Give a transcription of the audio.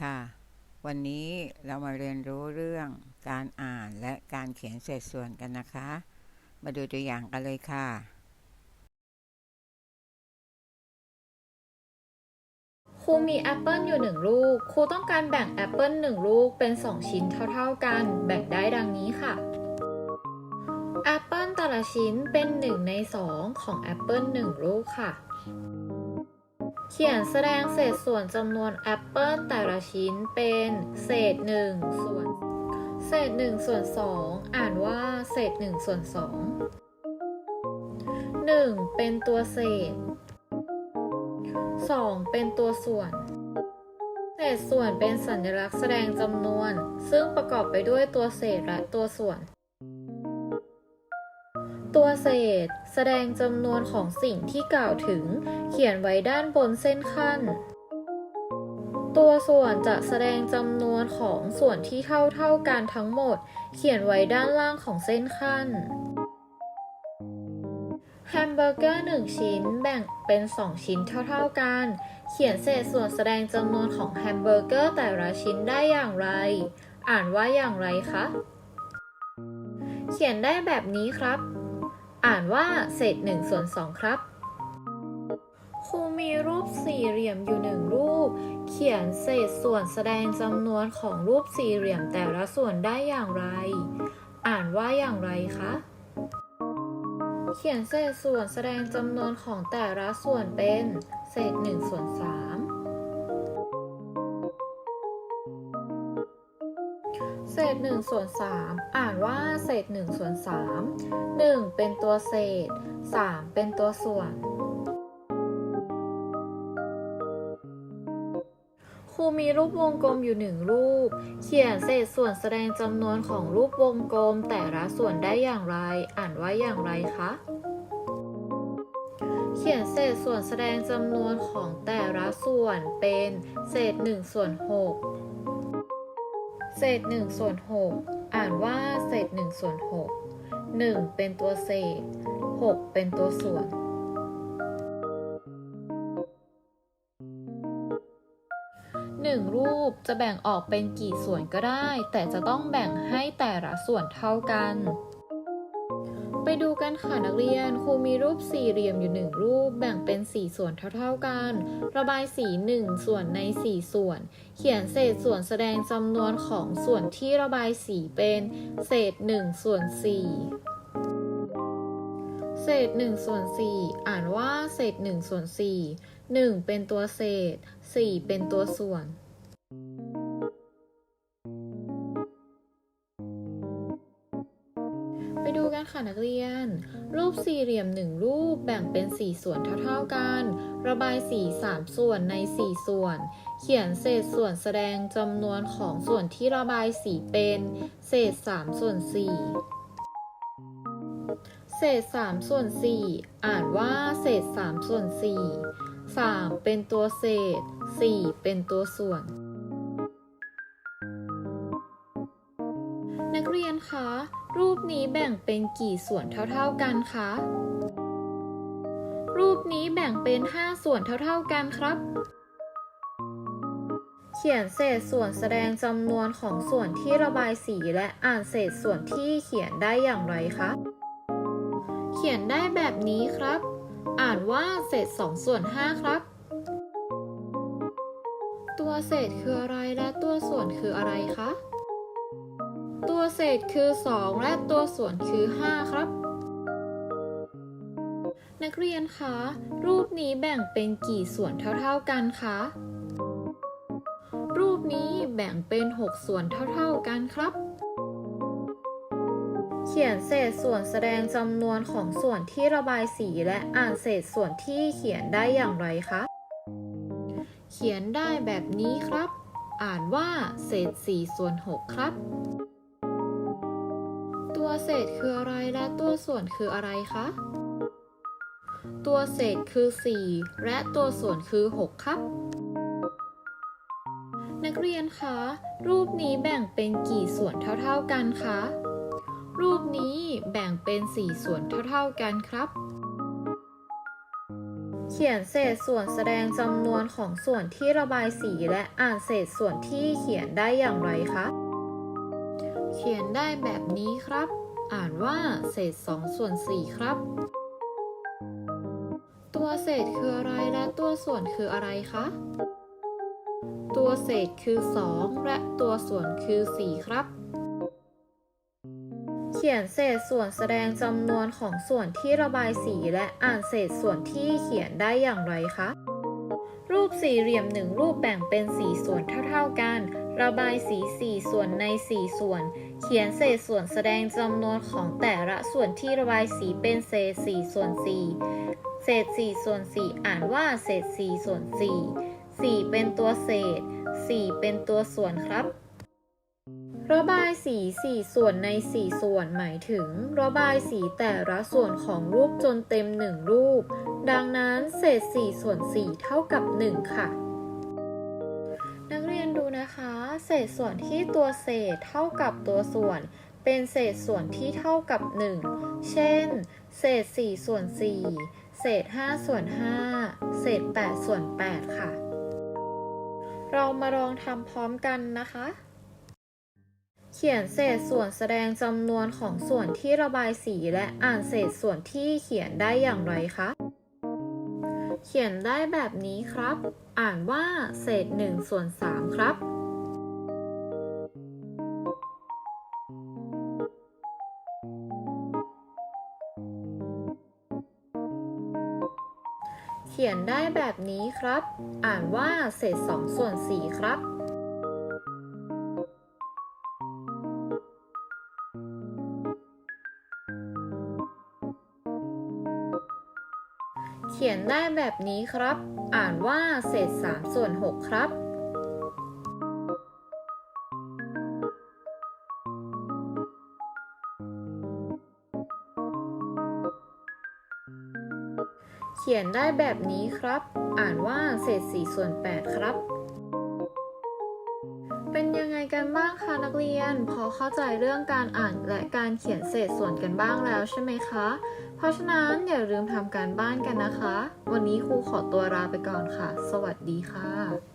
ค่ะ วันนี้เรามาเรียนรู้เรื่องการอ่านและการเขียนเศษส่วนกันนะคะ มาดูตัวอย่างกันเลยค่ะ ครูมีแอปเปิลอยู่หนึ่งลูก ครูต้องการแบ่งแอปเปิลหนึ่งลูกเป็น 2 ชิ้นเท่าๆกัน แบ่งได้ดังนี้ค่ะ แอปเปิลแต่ละชิ้นเป็น 1 ใน 2 ของแอปเปิล1ลูกค่ะ เขียนแสดงเศษส่วนจำนวนแอปเปิลแต่ละชิ้นเป็นเศษ1ส่วนเศษ1ส่วน2 อ่านว่าเศษ1ส่วน2 1 เป็นตัวเศษ 2 เป็นตัวส่วน เศษส่วนเป็นสัญลักษณ์แสดงจำนวน ซึ่งประกอบไปด้วยตัวเศษและตัวส่วน ตัวเศษ แสดงจำนวนของสิ่งที่กล่าวถึง เขียนไว้ด้านบนเส้นขั้น ตัวส่วนจะแสดงจำนวนของส่วนที่เท่าเท่ากันทั้งหมด เขียนไว้ด้านล่างของเส้นขั้นแฮมเบอร์เกอร์1ชิ้นแบ่งเป็น 2 ชิ้นเท่าๆกัน เขียนเศษส่วนแสดงจำนวนของแฮมเบอร์เกอร์แต่ละชิ้นได้อย่างไร อ่านว่าอย่างไรคะ เขียนได้แบบนี้ครับ อ่านว่าเศษ1ส่วน2ครับ ครูมีรูปสี่เหลี่ยมอยู่หนึ่งรูป เขียนเศษส่วนแสดงจำนวนของรูปสี่เหลี่ยมแต่ละส่วนได้อย่างไร อ่านว่าอย่างไรคะ เขียนเศษส่วนแสดงจำนวนของแต่ละส่วนเป็น เศษ1ส่วน3เศ 1ส่วน3อ่านว่าเศษ1ส่วน3 1 เป็นตัวเศษ 3 เป็นตัวส่วน ครูมีรูปวงกลมอยู่หนึ่งรูป เขียนเศษส่วนแสดงจำนวนของรูปวงกลมแต่ละส่วนได้อย่างไร อ่านว่าอย่างไรคะเขียนเศษส่วนแสดงจำนวนของแต่ละส่วนเป็นเศษ1ส่วน6 เศษ1ส่วน6อ่านว่าเศษ1ส่วน6 1 เป็นตัวเศษ 6 เป็นตัวส่วนหนึ่งรูปจะแบ่งออกเป็นกี่ส่วนก็ได้ แต่จะต้องแบ่งให้แต่ละส่วนเท่ากัน ไปดูกันค่ะนักเรียนครูมีรูปสี่เหลี่ยมอยู่หนึ่งรูป แบ่งเป็นสี่ส่วนเท่าๆกัน ระบายสีหนึ่งส่วนในสี่ส่วน เขียนเศษส่วนแสดงจำนวนของส่วนที่ระบายสีเป็น เศษหนึ่งส่วนสี่เศษหนึ่งส่วนสี่อ่านว่าเศษหนึ่งส่วนสี่หนึ่งเป็นตัวเศษสี่เป็นตัวส่วน ดูกันค่ะนักเรียน รูปสี่เหลี่ยมหนึ่งรูปแบ่งเป็นสี่ส่วนเท่าๆกัน ระบายสีสามส่วนในสี่ส่วน เขียนเศษส่วนแสดงจำนวนของส่วนที่ระบายสีเป็น เศษสามส่วนสี่เศษสามส่วนสี่อ่านว่าเศษสามส่วนสี่สามเป็นตัวเศษสี่เป็นตัวส่วนนักเรียนคะ รูปนี้แบ่งเป็นกี่ส่วนเท่าๆกันคะ รูปนี้แบ่งเป็น 5 ส่วนเท่าๆกันครับ เขียนเศษส่วนแสดงจำนวนของส่วนที่ระบายสีและอ่านเศษส่วนที่เขียนได้อย่างไรคะ เขียนได้แบบนี้ครับ อ่านว่าเศษ2ส่วน5ครับ ตัวเศษคืออะไรและตัวส่วนคืออะไรคะ ตัวเศษคือ 2 และตัวส่วนคือ 5 ครับ นักเรียนคะ รูปนี้แบ่งเป็นกี่ส่วนเท่าๆกันคะ รูปนี้แบ่งเป็น 6 ส่วนเท่าๆกันครับ เขียนเศษส่วนแสดงจำนวนของส่วนที่ระบายสีและอ่านเศษส่วนที่เขียนได้อย่างไรคะ เขียนได้แบบนี้ครับ อ่านว่าเศษ4ส่วน6ครับ ตัวเศษคืออะไรและตัวส่วนคืออะไรคะ ตัวเศษคือ 4 และตัวส่วนคือ 6 ครับ นักเรียนคะ รูปนี้แบ่งเป็นกี่ส่วนเท่าๆกันคะ รูปนี้แบ่งเป็น 4 ส่วนเท่าๆกันครับ เขียนเศษส่วนแสดงจำนวนของส่วนที่ระบายสีและอ่านเศษส่วนที่เขียนได้อย่างไรคะเขียนได้แบบนี้ครับ อ่านว่าเศษ2ส่วน4ครับ ตัวเศษคืออะไรและตัวส่วนคืออะไรคะ ตัวเศษคือ 2 และตัวส่วนคือ 4 ครับ เขียนเศษส่วนแสดงจำนวนของส่วนที่ระบายสีและอ่านเศษส่วนที่เขียนได้อย่างไรคะ รูปสี่เหลี่ยมหนึ่งรูปแบ่งเป็นสี่ส่วนเท่า ๆกัน ระบายสีสี่ส่วนในสี่ส่วน เขียนเศษส่วนแสดงจำนวนของแต่ละส่วนที่ระบายสีเป็นเศษสี่ส่วนสี่เศษสี่ส่วนสี่อ่านว่าเศษสี่ส่วนสี่สี่เป็นตัวเศษสี่เป็นตัวส่วนครับ ระบายสีสี่ส่วนในสี่ส่วน หมายถึง ระบายสีแต่ละส่วนของรูปจนเต็มหนึ่งรูป ดังนั้นเศษสี่ส่วนสี่เท่ากับหนึ่งค่ะ นักเรียนดูนะคะ เศษส่วนที่ตัวเศษเท่ากับตัวส่วน เป็นเศษส่วนที่เท่ากับ 1 เช่น เศษ 4 ส่วน 4 เศษ 5 ส่วน 5 เศษ 8 ส่วน 8 ค่ะ เรามาลองทำพร้อมกันนะคะ เขียนเศษส่วนแสดงจำนวนของส่วนที่ระบายสีและอ่านเศษส่วนที่เขียนได้อย่างไรคะเขียนได้แบบนี้ครับ อ่านว่าเศษ1ส่วน3ครับ เขียนได้แบบนี้ครับ อ่านว่าเศษ2ส่วน4ครับ เขียนได้แบบนี้ครับ อ่านว่าเศษ3ส่วน6ครับ เขียนได้แบบนี้ครับ อ่านว่าเศษ4ส่วน8ครับ เป็นยังไงกันบ้างคะนักเรียน พอเข้าใจเรื่องการอ่านและการเขียนเศษส่วนกันบ้างแล้วใช่ไหมคะ เพราะฉะนั้นอย่าลืมทำการบ้านกันนะคะ วันนี้ครูขอตัวลาไปก่อนค่ะ สวัสดีค่ะ